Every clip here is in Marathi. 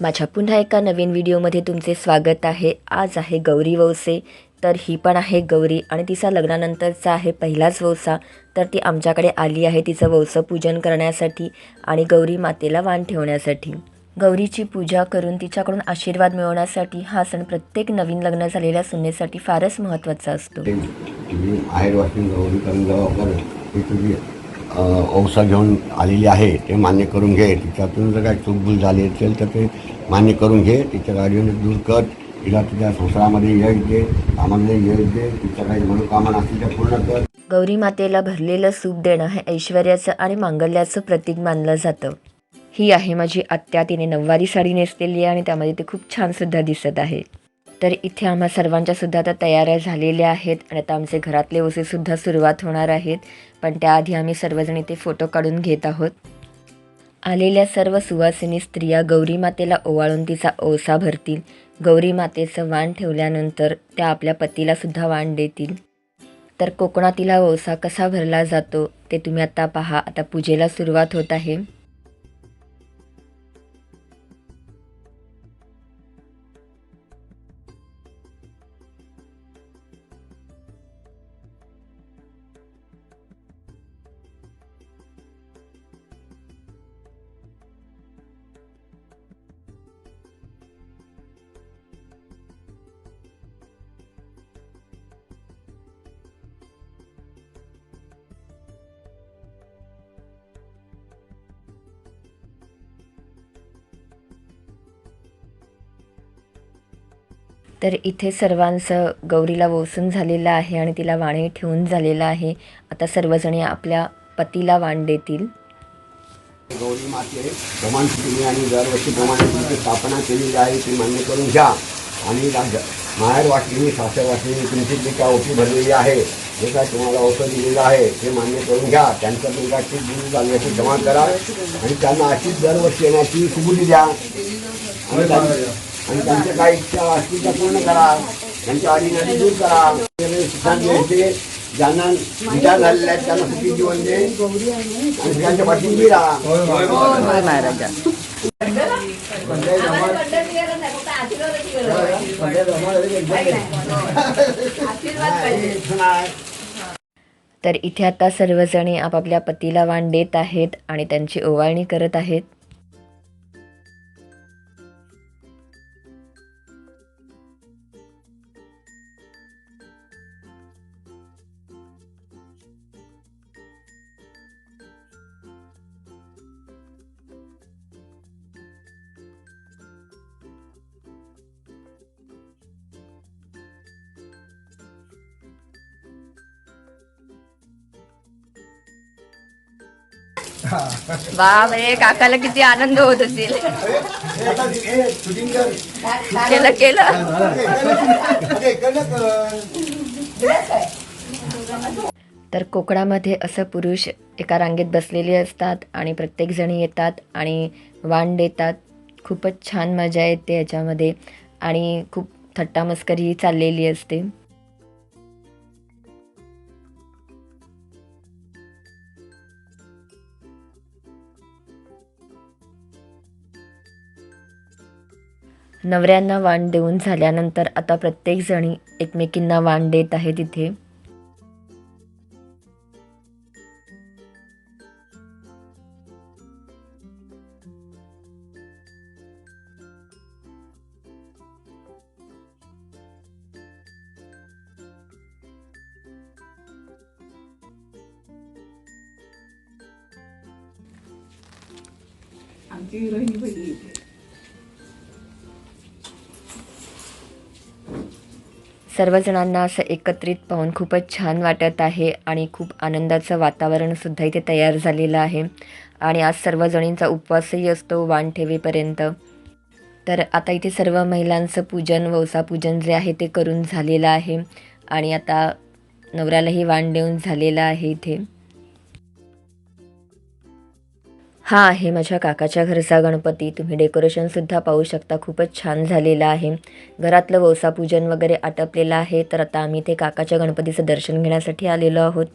माझ्या पुन्हा एका नवीन व्हिडिओमध्ये तुमचे स्वागत आहे. आज आहे गौरी वौसे तर ही पण आहे गौरी आणि तिचा लग्नानंतरचा आहे पहिलाच वौसा तर ती आमच्याकडे आली आहे तिचं वौसं पूजन करण्यासाठी आणि गौरी मातेला वाण ठेवण्यासाठी. गौरीची पूजा करून तिच्याकडून आशीर्वाद मिळवण्यासाठी हा सण प्रत्येक नवीन लग्न झालेल्या सुनेसाठी फारच महत्त्वाचा असतो. औसा घेऊन आलेली आहे ते मान्य करून घे. तिच्यातून जर काही चूकभूल झाली असेल तर ते मान्य करून घे. तिच्या गाडीवर दूर कर. तिला तिच्या संसारामध्ये यश दे. कामामध्ये यश दे. तिच्या काही मनोकामना असतील त्या पूर्ण कर. गौरी मातेला भरलेलं सूप देणं हे ऐश्वर्याचं आणि मांगल्याचं प्रतीक मानलं जातं. ही आहे माझी आत्या. तिने नऊवारी साडी नेसलेली आहे आणि त्यामध्ये ते खूप छानसुद्धा दिसत आहे. तर इथे आम्हा सर्वांच्या सुद्धा आता तयाऱ्या झालेल्या आहेत आणि आता आमचे घरातले ओसेसुद्धा सुरुवात होणार आहेत. पण त्याआधी आम्ही सर्वजण इथे फोटो काढून घेत आहोत. आलेल्या सर्व सुवासिनी स्त्रिया गौरी मातेला ओवाळून तिचा ओसा भरतील. गौरी मातेचं वाण ठेवल्यानंतर त्या आपल्या पतीलासुद्धा वाण देतील. तर कोकणातीला ओसा कसा भरला जातो ते तुम्ही आता पहा. आता पूजेला सुरुवात होत आहे. तर इथे सर्वांचं गौरीला वोसून झालेलं आहे आणि तिला वाणे ठेवून झालेलं आहे. आता सर्वजणी आपल्या पतीला वाण देतील. गौरी माते प्रमाण केली आणि दरवर्षीप्रमाणे तुमची स्थापना केलेली आहे ती मान्य करून घ्या. आणि माहेर वाटली सासर वाटली तुमची जी काय ओटी भरलेली आहे जे काय तुम्हाला औषध दिलेलं आहे ते मान्य करून घ्या. त्यांचं तुमचा काय चूक गुरु जमा करा. आणि त्यांना अशीच दरवर्षी येण्याची सुबुधी द्या. आणि आणि त्यांच्या काही इच्छा असतील त्या पूर्ण करा. त्यांच्या अडीनडी दूर करा. शिक्षण द्यायचे ज्यांना विचार झालेले आहेत त्यांना सुखी जीवन दे. आणि त्यांच्या उभी राहा. तर इथे आता सर्वजणी आपापल्या पतीला वाण देत आहेत आणि त्यांची ओवाळणी करत आहेत. बापरे काकाला किती आनंद होत असेल. केलं केलं. तर कोकणामध्ये असं पुरुष एका रांगेत बसलेले असतात आणि प्रत्येकजणी येतात आणि वाण देतात. खूपच छान मजा येते याच्यामध्ये आणि खूप थट्टामस्करी चाललेली असते. नवऱ्यांना वाण देऊन झाल्यानंतर आता प्रत्येकजणी एकमेकींना वाण देत आहे तिथे. आमची सर्वजणांना असं एकत्रित पाहून खूपच छान वाटत आहे आणि खूप आनंदाचं वातावरणसुद्धा इथे तयार झालेलं आहे. आणि आज सर्वजणींचा उपवासही असतो वाण ठेवेपर्यंत. तर आता इथे सर्व महिलांचं पूजन वौसा पूजन जे आहे ते करून झालेलं आहे. आणि आता नवऱ्यालाही वाण देऊन झालेलं आहे इथे. हा आहे माझ्या काकाच्या घरचा गणपती. तुम्ही डेकोरेशनसुद्धा पाहू शकता. खूपच छान झालेलं आहे. घरातलं वौसा पूजन वगैरे आटपलेलं आहे. तर आता आम्ही ते काकाच्या गणपतीचं दर्शन घेण्यासाठी आलेलो आहोत.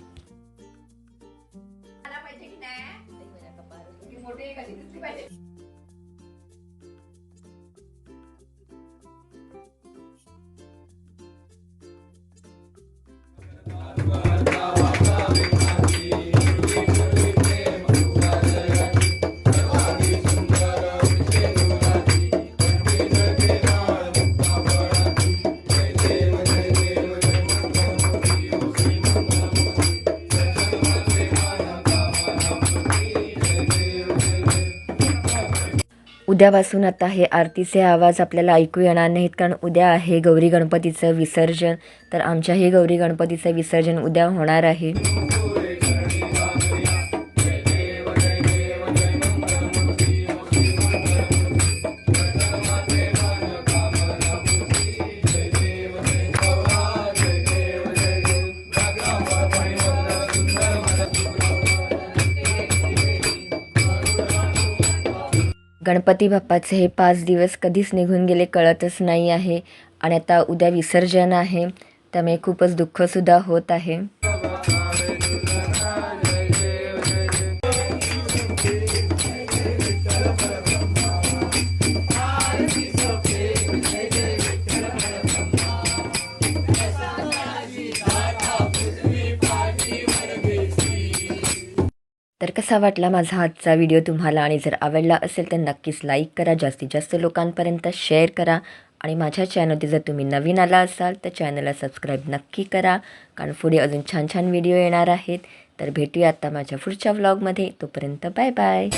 उद्यापासून आता हे आरतीचे आवाज आपल्याला ऐकू येणार नाहीत कारण उद्या आहे गौरी गणपतीचं विसर्जन. तर आमच्याही गौरी गणपतीचं विसर्जन उद्या होणार आहे. गणपती बाप्पाचे हे पाच दिवस कधीच निघून गेले कळतच नाही आहे. आणि आता उद्या विसर्जन आहे. त्यामुळे खूपच दुःखसुद्धा होत आहे. कसा वाटला माझा आजचा व्हिडिओ तुम्हाला? आणि जर आवडला असेल तर नक्कीच लाईक करा. जास्तीत जास्त लोकांपर्यंत शेअर करा. आणि माझ्या चॅनलवरती जर तुम्ही नवीन आला असाल तर चॅनलला सबस्क्राईब नक्की करा. कारण पुढे अजून छान छान व्हिडिओ येणार आहेत. तर भेटूया आता माझ्या पुढच्या व्लॉगमध्ये तोपर्यंत बाय बाय